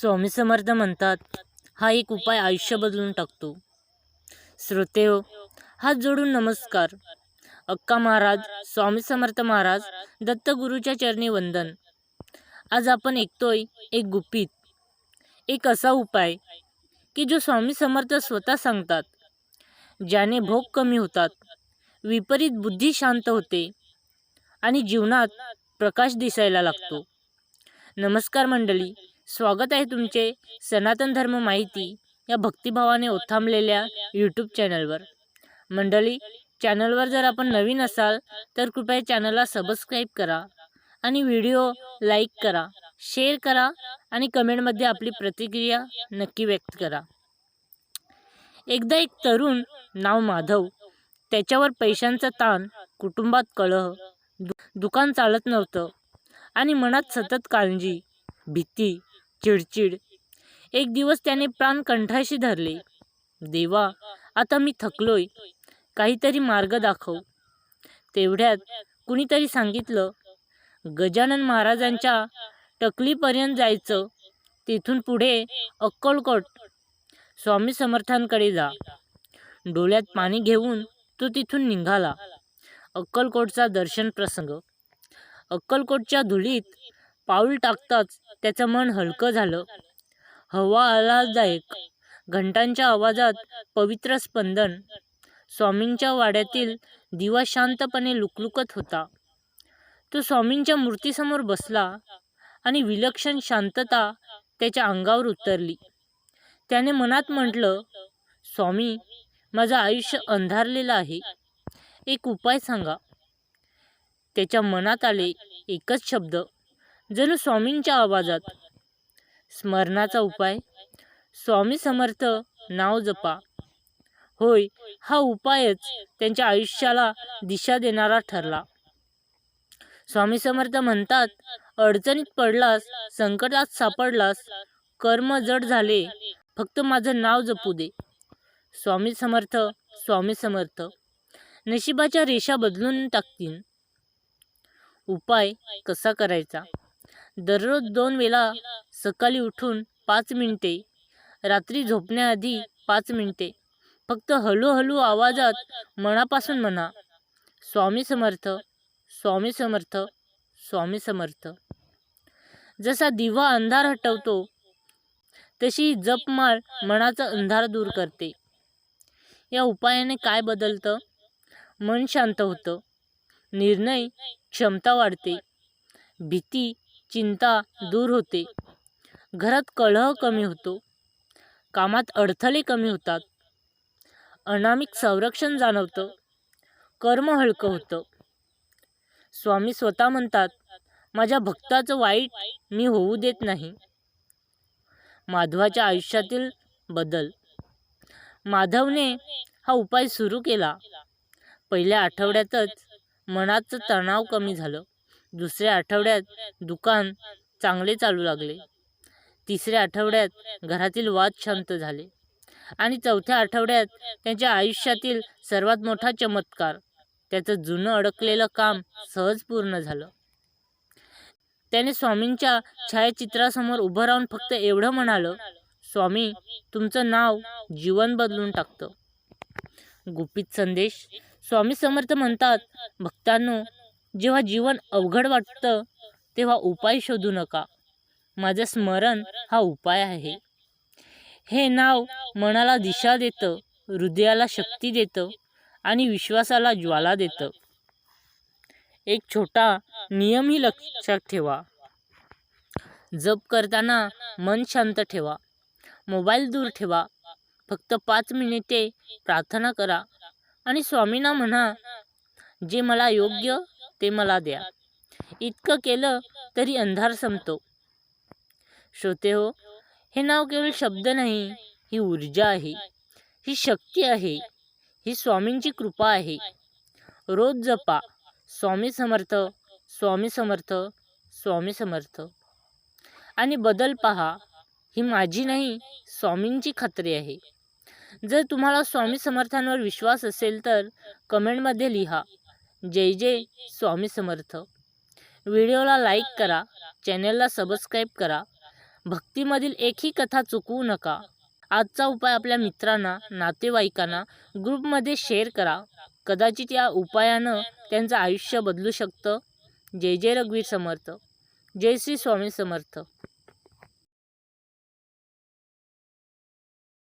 स्वामी समर्थ म्हणतात हा एक उपाय आयुष्य बदलून टाकतो. श्रोते हो हात जोडून नमस्कार. अक्का महाराज स्वामी समर्थ महाराज दत्तगुरूच्या चरणी वंदन. आज आपण ऐकतोय एक गुपित. एक असा उपाय की जो स्वामी समर्थ स्वतः सांगतात. ज्याने भोग कमी होतात विपरीत बुद्धी शांत होते आणि जीवनात प्रकाश दिसायला लागतो. नमस्कार मंडळी स्वागत आहे तुमचे सनातन धर्म माहिती या भक्तिभावाने ओथांबलेल्या यूट्यूब चॅनलवर मंडळी चॅनलवर जर आपण नवीन असाल तर कृपया चॅनलला सबस्क्राईब करा आणि व्हिडिओ लाईक करा शेअर करा आणि कमेंटमध्ये आपली प्रतिक्रिया नक्की व्यक्त करा. एकदा एक तरुण नाव माधव त्याच्यावर पैशांचा ताण कुटुंबात कलह दु दुकान चालत नव्हतं आणि मनात सतत काळजी भीती चिडचिड. एक दिवस त्याने प्राण कंठाशी धरले. देवा आता मी थकलोय. काहीतरी मार्ग दाखव. तेवढ्यात कुणीतरी सांगितलं गजानन महाराजांच्या टकलीपर्यंत जायचं. तिथून पुढे अक्कलकोट. स्वामी समर्थांकडे जा. डोळ्यात पाणी घेऊन तो तिथून निघाला. अक्कलकोटचा दर्शन प्रसंग. अक्कलकोटच्या धुळीत पाऊल टाकताच त्याचं मन हलकं झालं. हवा आल्हाददायक. घंटांच्या आवाजात पवित्र स्पंदन. स्वामींच्या वाड्यातील दिवा शांतपणे लुकलुकत होता. तो स्वामींच्या मूर्तीसमोर बसला आणि विलक्षण शांतता त्याच्या अंगावर उतरली. त्याने मनात म्हटलं स्वामी माझं आयुष्य अंधारलेलं आहे. एक उपाय सांगा. त्याच्या मनात आले एकच शब्द जणू स्वामींच्या आवाजात. स्मरणाचा उपाय. स्वामी समर्थ नाव जपा. होय हा उपायच त्यांच्या आयुष्याला दिशा देणारा ठरला. स्वामी समर्थ म्हणतात अडचणीत पडलास संकटात सापडलास कर्म जड झाले फक्त माझं नाव जपू दे. स्वामी समर्थ स्वामी समर्थ. नशिबाच्या रेषा बदलून टाकतील. उपाय कसा करायचा? दररोज दोन वेळा सकाळी उठून पाच मिनिटे रात्री झोपण्याआधी पाच मिनिटे. फक्त हळूहळू आवाजात मनापासून म्हणा. स्वामी समर्थ स्वामी समर्थ स्वामी समर्थ. जसा दिवा अंधार हटवतो तशी जपमाळ मनाचा अंधार दूर करते. या उपायाने काय बदलतं? मन शांत होतं. निर्णय क्षमता वाढते. भीती चिंता दूर होते. घरात कलह कमी होतो. कामात अडथळे कमी होतात. अनामिक संरक्षण जाणवतं. कर्म हलकं होतं. स्वामी स्वतः म्हणतात माझ्या भक्ताचं वाईट मी होऊ देत नाही. माधवाच्या आयुष्यातील बदल. माधवने हा उपाय सुरू केला. पहिल्या आठवड्यातच मनाचं तणाव कमी झालं. दुसऱ्या आठवड्यात दुकान चांगले चालू लागले. तिसऱ्या आठवड्यात घरातील वाद शांत झाले. आणि चौथ्या आठवड्यात त्यांच्या आयुष्यातील सर्वात मोठा चमत्कार त्याचं जुनं अडकलेलं काम सहज पूर्ण झालं. त्याने स्वामींच्या छायाचित्रासमोर उभं राहून फक्त एवढं म्हणालं स्वामी तुमचं नाव जीवन बदलून टाकतं. गुपित संदेश स्वामी समर्थ म्हणतात भक्तांनो जेव्हा जीवन अवघड वाटतं तेव्हा उपाय शोधू नका. माझं स्मरण हा उपाय आहे. हे नाव मनाला दिशा देतं हृदयाला शक्ती देतं आणि विश्वासाला ज्वाला देतं. एक छोटा नियमही लक्षात ठेवा. जप करताना मन शांत ठेवा. मोबाईल दूर ठेवा. फक्त पाच मिनिटे प्रार्थना करा आणि स्वामींना म्हणा जे मला योग्य ते मला द्या. इतकं केलं तरी अंधार संपतो. श्रोते हो हे नाव केवळ शब्द नाही ही ऊर्जा आहे. ही शक्ती आहे. ही स्वामींची कृपा आहे. रोज जपा. स्वामी समर्थ स्वामी समर्थ स्वामी समर्थ. आणि बदल पहा. ही माझी नाही स्वामींची खात्री आहे. जर तुम्हाला स्वामी समर्थांवर विश्वास असेल तर कमेंटमध्ये लिहा. जय जय स्वामी समर्थ. व्हिडिओला लाईक करा चॅनलला सबस्क्राईब करा. भक्तीमधील एकही कथा चुकवू नका. आजचा उपाय आपल्या मित्रांना नातेवाईकांना ग्रुपमध्ये शेअर करा. कदाचित या उपायानं त्यांचं आयुष्य बदलू शकतं. जय जय रघुवीर समर्थ. जय श्री स्वामी समर्थ.